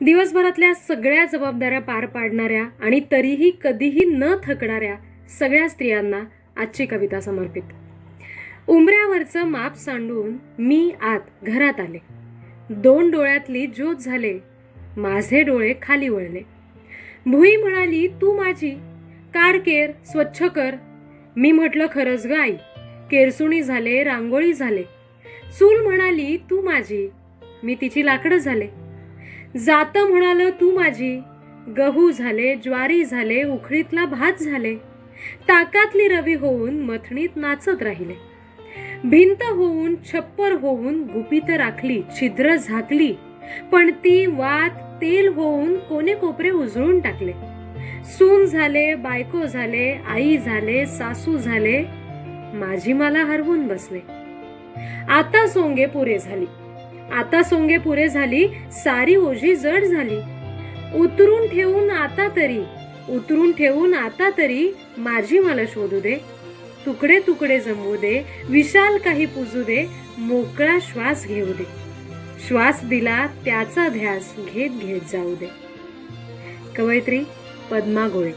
दिवसभरातल्या सगळ्या जबाबदाऱ्या पार पाडणाऱ्या आणि तरीही कधीही न थकणाऱ्या सगळ्या स्त्रियांना आजची कविता समर्पित. उंबऱ्यावरचं माप सांडून मी आत घरात आले. दोन डोळ्यातली ज्योत झाले. माझे डोळे खाली वळले. भुई म्हणाली तू माझी. काढ केर स्वच्छ कर. मी म्हटलं खरंच ग आई. केरसुणी झाले रांगोळी झाले. चूल म्हणाली तू माझी. मी तिची लाकडं झाले. जात म्हणालं तू माझी. गहू झाले ज्वारी झाले उखळीतला भात झाले. ताकातली रवी होऊन मथणीत नाचत राहिले. भिंत होऊन छप्पर होऊन गुपित राखली छिद्र झाकली. पण ती वात तेल होऊन कोणे कोपरे उजळून टाकले. सून झाले बायको झाले आई झाले सासू झाले. माझी मला हरवून बसले. आता सोंगे पुरे झाली. आता सोंगे पुरे झाली सारी ओझी जड झाली. उतरून ठेवून आता तरी उतरून ठेवून आता तरी माझी मला शोधू दे. तुकडे तुकडे जमवू दे विशाल काही पुजू दे मोकळा श्वास घेऊ दे. श्वास दिला त्याचा ध्यास घेत घेत जाऊ दे. कवयित्री पद्मा गोळे